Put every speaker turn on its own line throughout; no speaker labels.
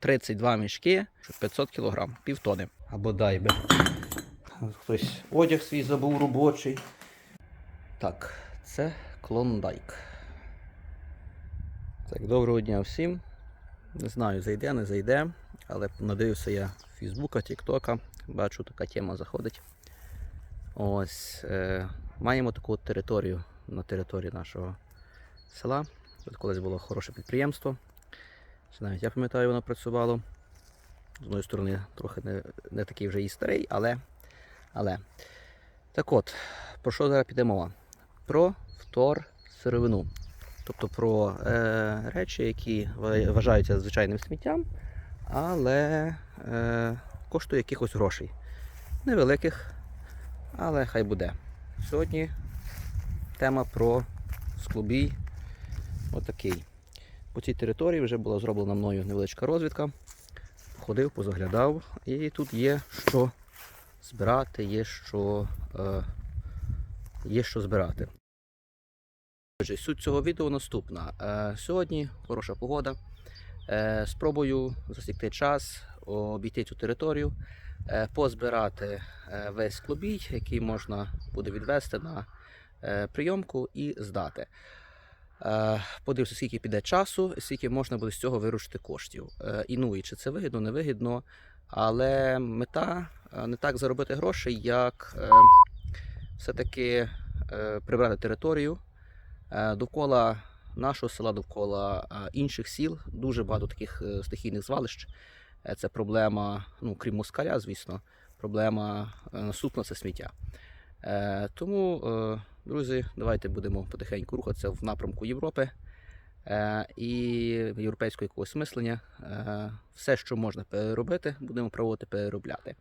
32 мішки, 500 кг, півтони. Або дай би. Хтось одяг свій забув робочий. Так, це клондайк. Так, доброго дня всім. Не знаю, зайде, не зайде, але надивився я Фейсбука, Тіктока. Бачу, така тема заходить. Ось е, маємо таку територію на території нашого села. Тут колись було хороше підприємство. Ще навіть я пам'ятаю, воно працювало. З одної сторони, трохи не, не такий вже і старий, але, але. Так от, про що зараз піде мова? Про втор сировину. Тобто про е, речі, які вважаються звичайним сміттям, але е, коштує якихось грошей. Невеликих, але хай буде. Сьогодні тема про склобій отакий. По цій території вже була зроблена мною невеличка розвідка. Ходив, позаглядав, і тут є що збирати, є що, е, є що збирати. Отже, суть цього відео наступна. Е, сьогодні хороша погода. Е, спробую засікти час, обійти цю територію, е, позбирати е, весь клубій, який можна буде відвести на е, прийомку і здати. Е, Подивлюся, скільки піде часу, скільки можна буде з цього виручити коштів. Е, І ну, і чи це вигідно, не вигідно. Але мета е, не так заробити грошей, як все-таки прибрати територію. Довкола нашого села, довкола інших сіл дуже багато таких стихійних звалищ. Це проблема, ну крім москаля, звісно, проблема наступна це сміття. Тому, друзі, давайте будемо потихеньку рухатися в напрямку Європи е, і європейського якогось мислення. Е, Все, що можна переробити, будемо пробувати переробляти.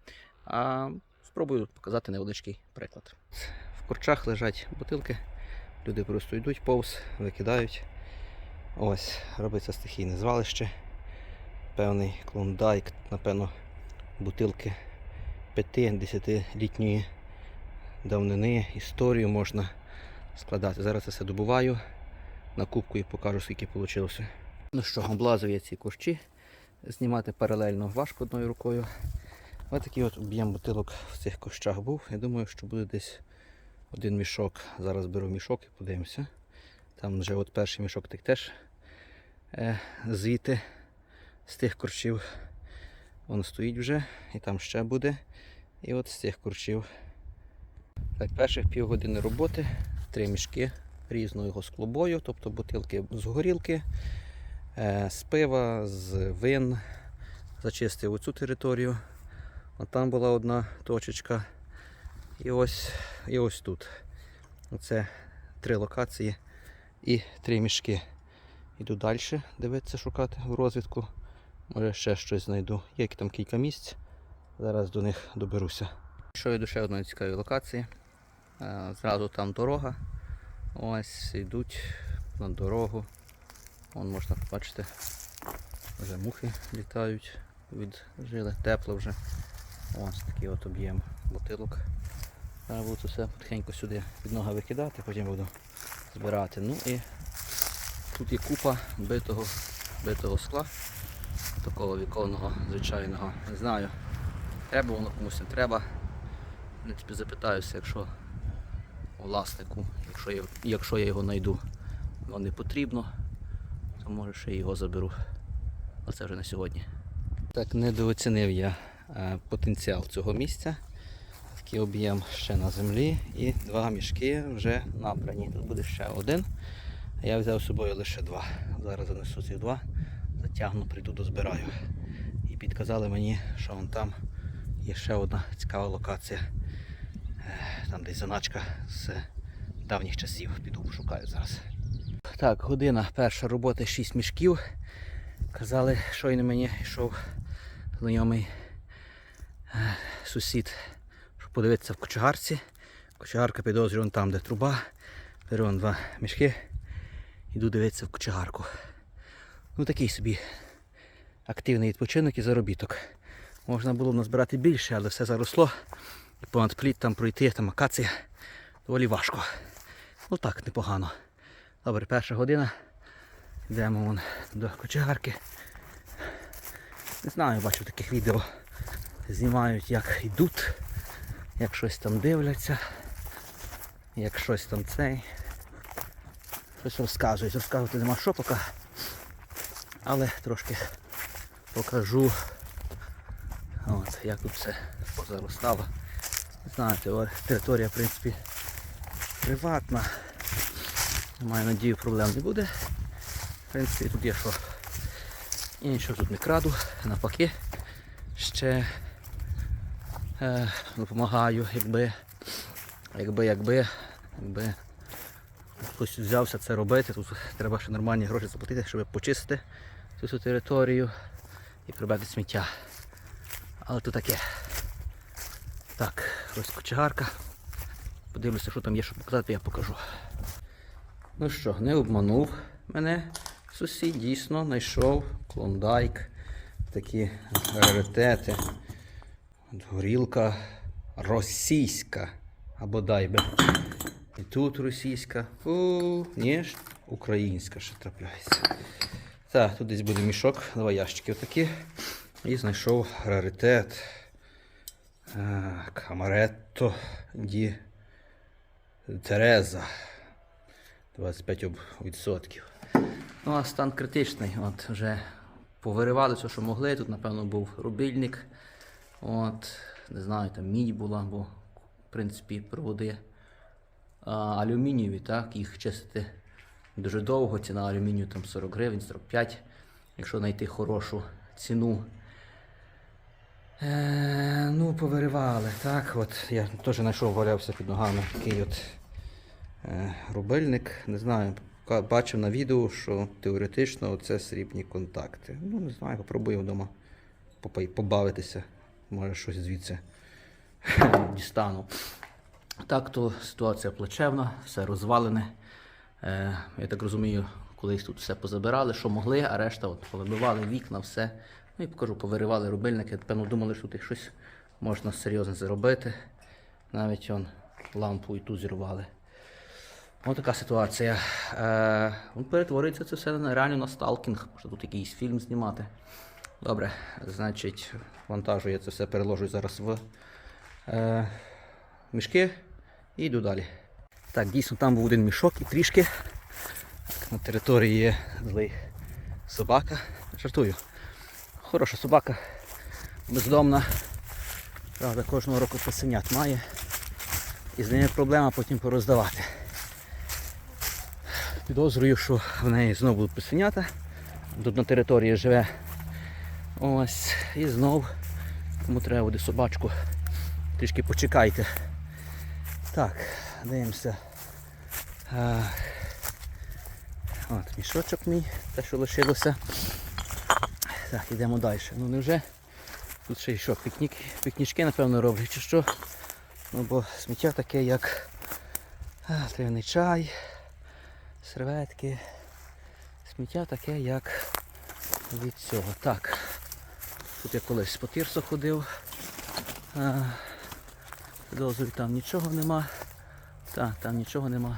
А спробую показати невеличкий приклад. В корчах лежать бутилки. Люди просто йдуть повз, викидають. Ось, робиться стихійне звалище. Певний клондайк, напевно, бутилки 5-10-літньої давнини, історію можна складати. Зараз я все добуваю на кубку і покажу, скільки вийшло. Ну що, облазив я ці кущі. Знімати паралельно важко одною рукою. Ось такий от об'єм бутилок в цих кущах був. Я думаю, що буде десь один мішок. Зараз беру мішок і подивимося. Там вже от перший мішок так теж е, звідти з тих корчів. Воно стоїть вже, і там ще буде. І от з цих корчів. Так, перших півгодини роботи, три мішки різного склобою, тобто бутилки з горілки, е, з пива, з вин. Зачистив оцю територію. От там була одна точечка. І ось, і ось тут. Оце три локації і три мішки. Іду далі дивитися, шукати в розвідку. Може ще щось знайду. Є там кілька місць. Зараз до них доберуся. Що до ще одної цікавої локації. Е, Зразу там дорога. Ось йдуть на дорогу. Вон можна побачити, вже мухи літають від жили, тепло вже. Ось такий от об'єм бутилок. Зараз буду все потихеньку сюди під ноги викидати, потім буду збирати. Ну і тут є купа битого, битого скла, такого віконного, звичайного. Не знаю, треба воно комусь не треба. В принципі, запитаюся, якщо власнику, якщо я, якщо я його знайду, воно не потрібно, то може ще його заберу. Але це вже на сьогодні. Так, недооцінив я е, потенціал цього місця. Такий об'єм ще на землі і два мішки вже набрані. Тут буде ще один. А я взяв з собою лише два. Зараз занесу ці два, затягну, прийду дозбираю. І підказали мені, що вон там є ще одна цікава локація. Там десь заначка з давніх часів. Піду пошукаю зараз. Так, година перша роботи 6 мішків. Казали, щойно мені йшов знайомий е, сусід, щоб подивитися в кочегарці. Кочегарка підозрює там, де труба. Беру два мішки. Йду дивитися в кочегарку. Ну такий собі активний відпочинок і заробіток. Можна було б назбирати більше, але все заросло. І понад пліт там пройти, там акація. Доволі важко. Ну так, непогано. Добре, перша година. Йдемо вон до кочегарки. Не знаю, бачу таких відео. Знімають, як йдуть, як щось там дивляться, як щось там цей. Щось розказують. Розказувати нема що поки. Але трошки покажу. От, як тут все позаростало. Знаєте, територія, в принципі, приватна. Маю надію, проблем не буде. В принципі, тут є що. І нічого тут не краду, навпаки. Ще е, допомагаю, якби, якби, якби, якби хтось взявся це робити, тут треба ще нормальні гроші заплатити, щоб почистити цю всю територію і прибрати сміття. Але то таке. Так, ось кочегарка. Подивлюся, що там є, що показати, я покажу. Ну що, не обманув мене сусід, дійсно знайшов клондайк, такі раритети. Горілка російська. Або дай би. І тут російська. У, ні українська ще трапляється. Так, тут десь буде мішок, два ящики отакі. І знайшов раритет. Камаретто ді Тереза. 25%. Ну, а стан критичний. От вже повиривали все, що могли. Тут, напевно, був рубільник. От, не знаю, там мідь була, бо, в принципі, проводи а, алюмінієві, так, їх чистити дуже довго. Ціна алюмінію там 40 гривень, 45, якщо знайти хорошу ціну. Е, ну, повиривали, так. От я теж знайшов, валявся під ногами такий от е, рубильник. Не знаю, бачив на відео, що теоретично це срібні контакти. Ну, не знаю, попробую вдома побавитися. Може щось звідси дістану. Так, то ситуація плачевна, все розвалене. Е, я так розумію, колись тут все позабирали, що могли, а решта от повибивали вікна, все. Ну і покажу, повиривали рубильники. Певно, думали, що тут щось можна серйозно зробити. Навіть он лампу і ту зірвали. Ось така ситуація. Е, он перетвориться це все реально на сталкінг. Може тут якийсь фільм знімати. Добре, значить, вантажу я це все переложу зараз в е, мішки і йду далі. Так, дійсно там був один мішок і трішки. На території є злий собака. Жартую. Хороша собака, бездомна. Правда, кожного року посинят має. І з ними проблема потім пороздавати. Підозрюю, що в неї знову будуть писенята. Тут на території живе. Ось. І знов, кому треба буде собачку, трішки почекайте. Так, дивимося. От мішочок мій, те, що лишилося. Так, йдемо далі. Ну невже тут ще й що, пікнік, пікнічки, напевно, роблять чи що. Ну бо сміття таке, як трав'яний чай, серветки. Сміття таке, як від цього. Так. Тут я колись по тирсу ходив. Підозрюю, там нічого нема. Так, там нічого нема.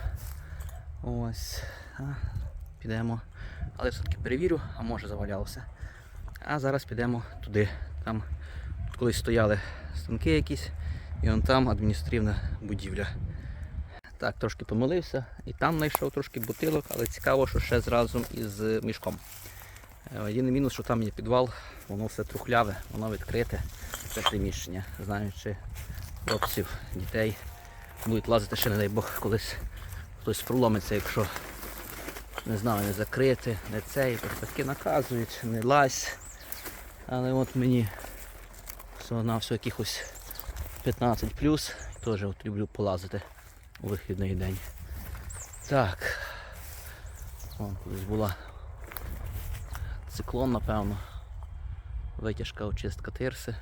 Ось. А, підемо. Але все-таки перевірю, а може завалялося. А зараз підемо туди. Там тут колись стояли станки якісь, і вон там адміністративна будівля. Так, трошки помилився і там знайшов трошки бутилок, але цікаво, що ще зразу із мішком. Е, Єдиний мінус, що там є підвал, воно все трухляве, воно відкрите, це приміщення. Знаючи хлопців, дітей, будуть лазити ще, не дай Бог, колись хтось проломиться, якщо не знаю, не закрити, не цей, батьки наказують, не лазь. Але от мені на все якихось 15 плюс, теж от люблю полазити у вихідний день. Так. Вон колись була циклон, напевно. Витяжка очистка тирси.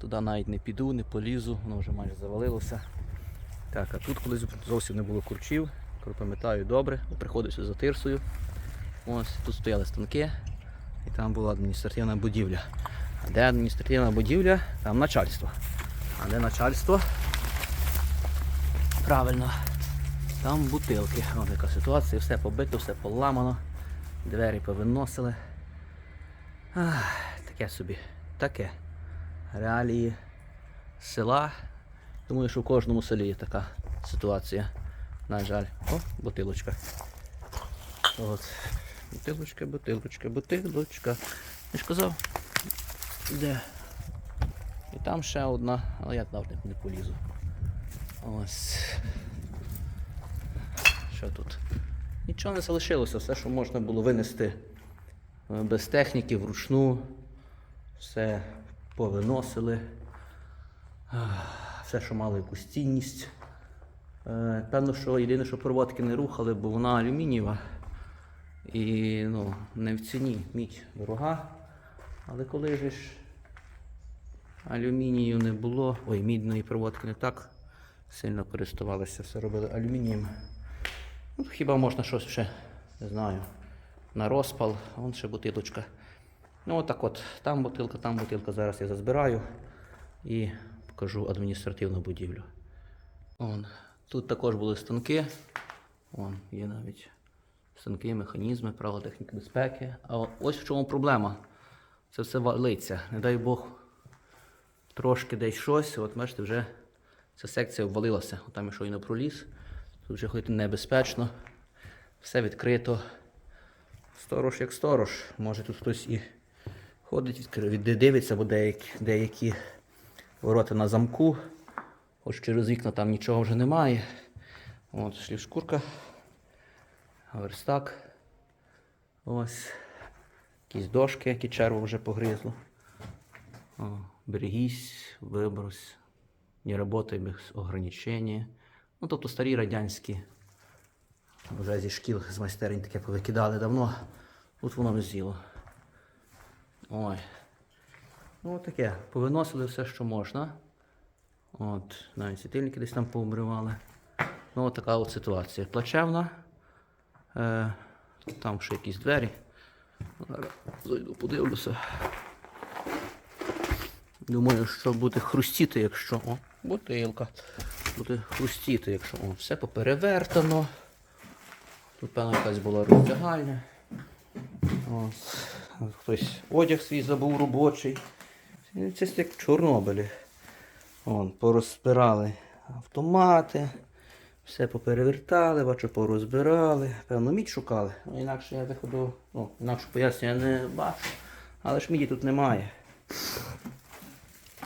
Туди навіть не піду, не полізу, воно вже майже завалилося. Так, а тут колись зовсім не було курчів, пам'ятаю добре, приходив сюди за тирсою. Ось тут стояли станки і там була адміністративна будівля. А де адміністративна будівля, там начальство. А де начальство? Правильно, там бутилки. Ось яка ситуація, все побито, все поламано, двері повиносили. Ах, таке собі. Таке. Реалії села. Думаю, що в кожному селі є така ситуація. На жаль. О, бутилочка. От. Бутилочка, бутилочка, бутилочка. Я ж казав, де? І там ще одна, але я туди не полізу. Ось. Що тут? Нічого не залишилося, все, що можна було винести е, без техніки, вручну. Все повиносили. Все, що мало якусь цінність. Е, Певно, що єдине, що проводки не рухали, бо вона алюмінієва. І ну, не в ціні мідь дорога. Але коли ж алюмінію не було, ой, мідної проводки не так сильно користувалися, все робили алюмінієм. Ну, хіба можна щось ще, не знаю, на розпал, вон ще бутилочка. Ну отак от, там бутилка, там бутилка, зараз я зазбираю і покажу адміністративну будівлю. Вон. Тут також були станки. Вон, є навіть станки, механізми, правила техніки безпеки. А ось в чому проблема. Це все валиться. Не дай Бог, трошки десь щось. От бачите, вже ця секція обвалилася. От там я щойно проліз. Тут вже ходити небезпечно. Все відкрито. Сторож як сторож. Може тут хтось і ходить, дивиться, бо деякі, деякі ворота на замку. Хоч через вікна там нічого вже немає. От шлівшкурка, верстак. Ось. Якісь дошки, які черво вже погризло. О, берегись, вибрось. Не работай без ограничення. Ну, тобто старі радянські. Вже зі шкіл з майстерень таке повикидали давно. Тут воно не з'їло. Ой. Ну таке. Повиносили все, що можна. От, навіть світильники десь там пообривали. Ну, от така от ситуація. Плачевна. Е, там ще якісь двері. Зараз зайду, подивлюся. Думаю, що буде хрустіти, якщо. О, бутилка. Буде хрустіти, якщо о, все поперевертано. Тут, певно, якась була роздягальня. Ось. Хтось одяг свій забув робочий. Це як в Чорнобилі. Вон, порозпирали автомати, все поперевертали, бачу, порозбирали. Певно, мідь шукали. Ну, інакше я виходу, ну, інакше пояснення не бачу. Але ж міді тут немає.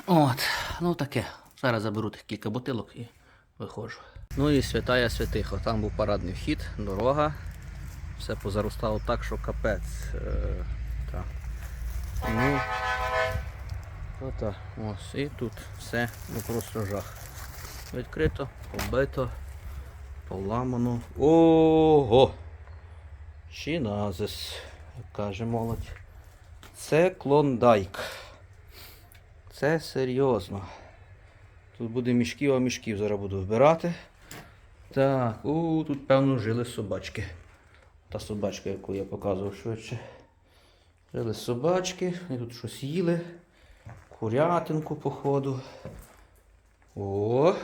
От, ну таке. Зараз заберу тих кілька бутилок і виходжу. Ну і святая святиха. Там був парадний вхід, дорога. Все позаростало так, що капець. Е, так. Ну, то так. Ось. І тут все ну просто жах. Відкрито, побито, поламано. Ого! Чиназис, як каже молодь. Це клондайк. Це серйозно. Тут буде мішків, а мішків зараз буду вбирати. Так, у, тут, певно, жили собачки. Та собачка, яку я показував швидше. Жили собачки, вони тут щось їли. Курятинку, походу. О!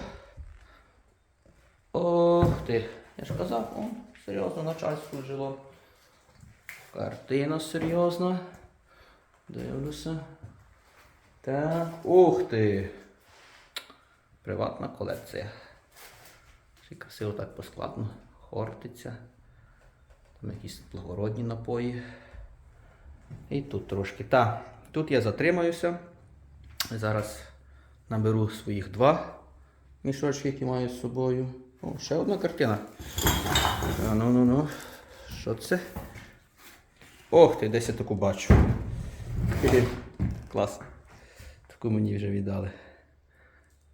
Ох ти! Я ж казав, о, серйозно начальство жило. Картина серйозна. Дивлюся. Так. Ух ти! Приватна колекція. Ще красиво так поскладно. Хортиця. Там якісь благородні напої. І тут трошки. Так, тут я затримаюся. Зараз наберу своїх два мішочки, які маю з собою. О, ще одна картина. А, ну ну ну. Що це? Ох ти, десь я таку бачу. Клас. Таку мені вже віддали.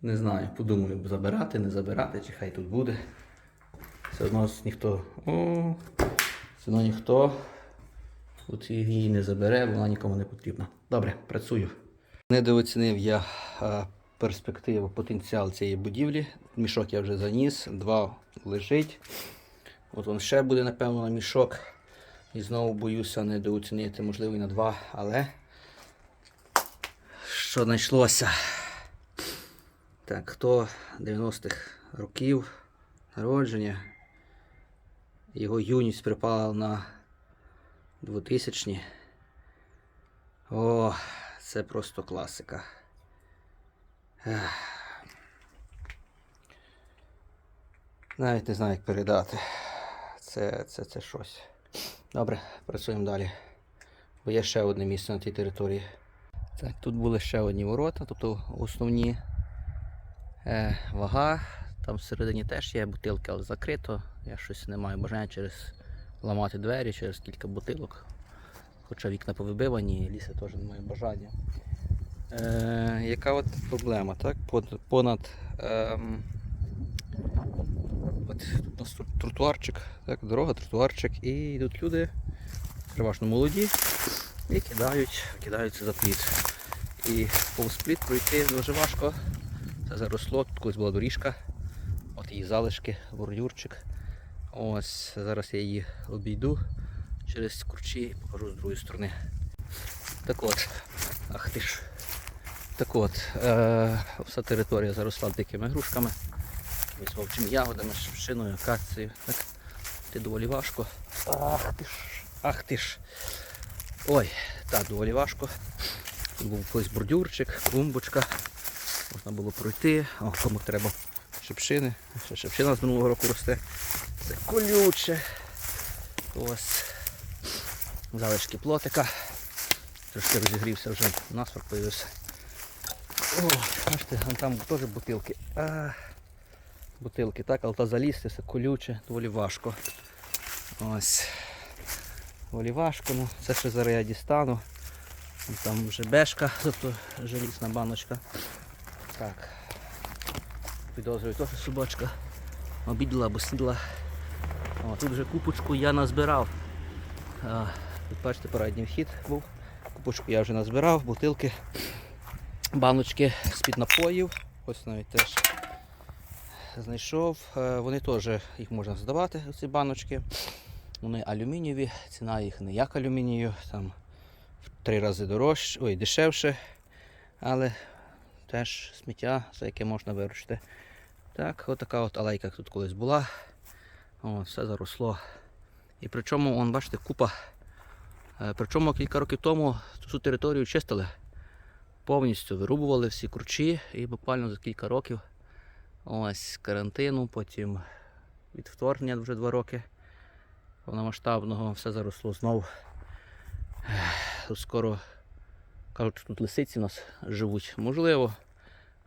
Не знаю, подумаю, забирати, не забирати, чи хай тут буде. Все одно ніхто. О, все одно ніхто тут її не забере, вона нікому не потрібна. Добре, працюю. Недооцінив я а, перспективу, потенціал цієї будівлі. Мішок я вже заніс, два лежить. От він ще буде, напевно, на мішок. І знову боюся недооцінити, можливо, і на два, але що знайшлося? Так, хто 90-х років народження, його юність припала на 2000-ні. О, це просто класика. Навіть не знаю, як передати. Це, це, це щось. Добре, працюємо далі. Бо є ще одне місце на тій території. Так, тут були ще одні ворота, тобто основні е, вага. Там всередині теж є бутилки, але закрито. Я щось не маю бажання через ламати двері, через кілька бутилок. Хоча вікна повибивані, і ліса теж не маю бажання. Е, яка от проблема, так? Понад ем, от тут у нас тротуарчик, так, дорога, тротуарчик, і йдуть люди, переважно молоді, і кидають, кидаються за пліт. І повз пліт пройти дуже важко. Це заросло, тут колись була доріжка, от її залишки, бордюрчик. Ось зараз я її обійду через курчі і покажу з другої сторони. Так от, ах ти ж. Так от, е, вся територія заросла дикими грушками, якимись вовчими ягодами, шипшиною, акацією. Так, ти доволі важко. Ах ти ж, ах ти ж. Ой, так, доволі важко. Тут був колись бордюрчик, клумбочка. Можна було пройти. О, кому треба шипшини. Ще шипшина з минулого року росте. Це колюче. Ось. Залишки плотика. Трошки розігрівся вже насморк появився. О, бачите, там теж бутилки. А, бутилки, так, але та залізти, все колюче, доволі важко. Ось. Доволі важко, ну це ще зараз я дістану. Там вже бешка, тобто желізна баночка. Так. Підозрюю, теж собачка. Обідла або сідла. О, тут вже купочку я назбирав. А, тут бачите, передній вхід був. Купочку я вже назбирав, бутилки, баночки з-під напоїв. Ось навіть теж знайшов. Е, Вони теж їх можна здавати, ці баночки. Вони алюмінієві, ціна їх не як алюмінію, там в три рази дорожче, ой, дешевше, але теж сміття, за яке можна виручити. Так, отака от алейка тут колись була. О, все заросло. І причому, он, бачите, купа. Е, Причому кілька років тому цю територію чистили. Повністю вирубували всі курчі і буквально за кілька років ось карантину, потім від вторгнення вже два роки повномасштабного все заросло знов. Скоро кажуть, тут лисиці у нас живуть. Можливо.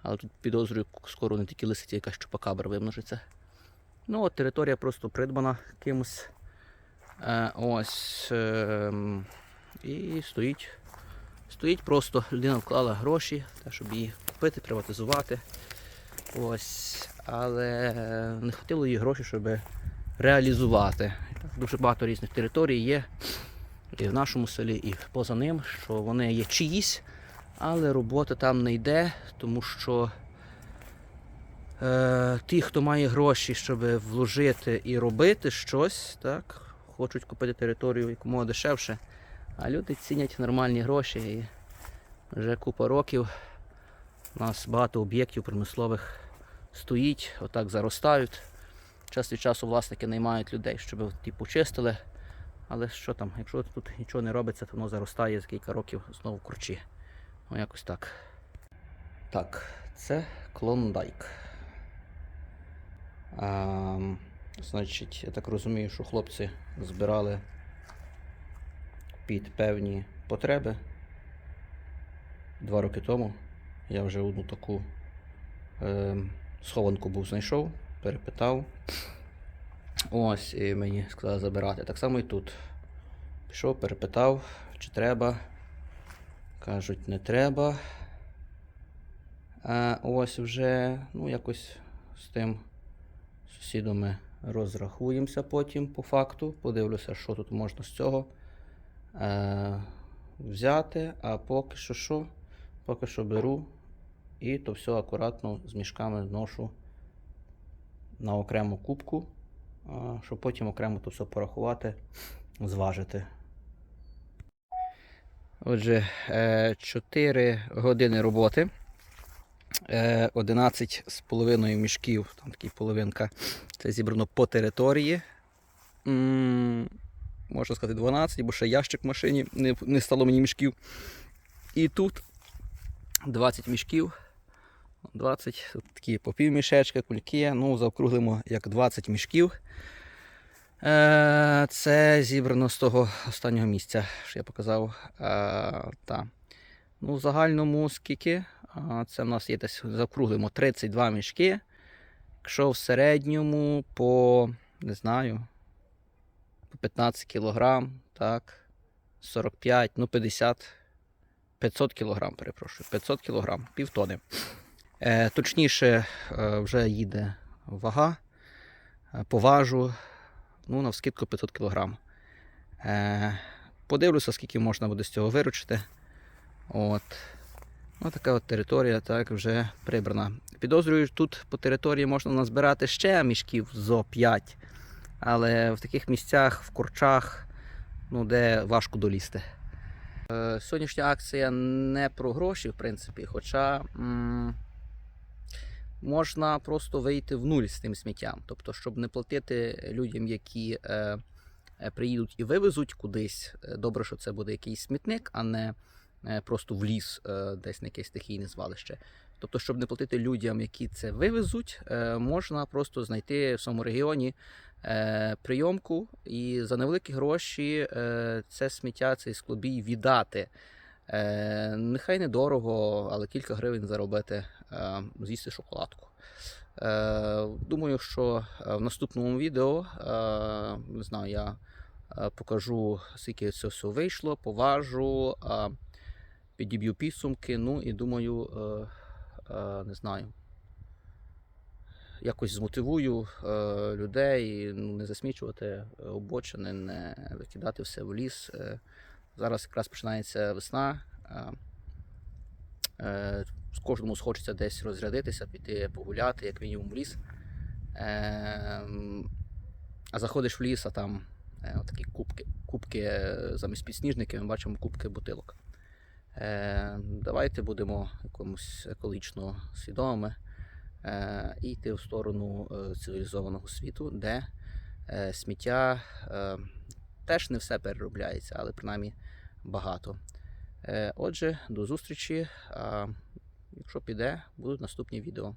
Але тут підозрюю, скоро не тільки лисиці, якась чупакабра вимножиться. Ну, от територія просто придбана кимось. Е, ось. ем, і стоїть. Стоїть просто. Людина вклала гроші, те, щоб її купити, приватизувати. Ось. Але не хватило їй грошей, щоб реалізувати. Дуже багато різних територій є. І в нашому селі, і поза ним, що вони є чиїсь, але робота там не йде, тому що е, ті, хто має гроші, щоб вложити і робити щось, так, хочуть купити територію якомога дешевше. А люди цінять нормальні гроші. І вже купа років у нас багато об'єктів промислових стоїть, отак заростають. Час від часу власники наймають людей, щоб ті почистили. Але що там, якщо тут нічого не робиться, то воно заростає за кілька років знову курчі. Ну якось так. Так, це клондайк. А, значить, я так розумію, що хлопці збирали під певні потреби. Два роки тому я вже одну таку е, схованку був знайшов, перепитав. Ось, і мені сказали забирати. Так само і тут. Пішов, перепитав, чи треба. Кажуть, не треба. А ось вже, ну, якось з тим сусідом ми розрахуємося потім по факту. Подивлюся, що тут можна з цього е, взяти. А поки що що? Поки що беру і то все акуратно з мішками ношу на окрему кубку, а, щоб потім окремо то все порахувати, зважити. Отже, 4 години роботи. Е, 11 з половиною мішків, там такі половинка. Це зібрано по території. Можна сказати 12, бо ще ящик в машині, не, не стало мені мішків. І тут 20 мішків. 20, тут такі по пів мішечка, кульки. Ну, заокруглимо як 20 мішків. Е, Це зібрано з того останнього місця, що я показав. Е, та. Ну, в загальному скільки? Це в нас є десь заокруглимо 32 мішки. Якщо в середньому по, не знаю, по 15 кілограм, так, 45, ну 50, 500 кілограм, перепрошую, 500 кілограм, півтони. Е, точніше, е, вже їде вага, е, поважу, ну, на вскидку 500 кілограм. Е, подивлюся, скільки можна буде з цього виручити. От. Ну, така от територія так вже прибрана. Підозрюю, тут по території можна назбирати ще мішків зо 5, але в таких місцях, в курчах, ну, де важко долізти. Е, Сьогоднішня акція не про гроші, в принципі, хоча м, можна просто вийти в нуль з тим сміттям. Тобто, щоб не платити людям, які е, е, приїдуть і вивезуть кудись. е, Добре, що це буде якийсь смітник, а не просто в ліс, е, десь на якесь стихійне звалище. Тобто, щоб не платити людям, які це вивезуть, е, можна просто знайти в своєму регіоні прийомку і за невеликі гроші е, це сміття, цей склобій віддати. Е, Нехай недорого, але кілька гривень заробити, е, з'їсти шоколадку. Е, Думаю, що е, в наступному відео е, не знаю, я е, покажу, скільки це все вийшло, поважу, е, підіб'ю підсумки. Ну і думаю, е, е, не знаю, якось змотивую е, людей ну, не засмічувати е, обочини, не викидати все в ліс. Е, Зараз якраз починається весна. кожному схочеться десь розрядитися, піти погуляти, як мінімум в ліс. Е, А заходиш в ліс, а там такі кубки, кубки замість підсніжників, ми бачимо кубки бутилок. Е, Давайте будемо якомусь екологічно свідомими і йти в сторону е, цивілізованого світу, де е, сміття е, теж не все переробляється, але принаймні багато. Е, Отже, до зустрічі. Якщо піде, будуть наступні відео.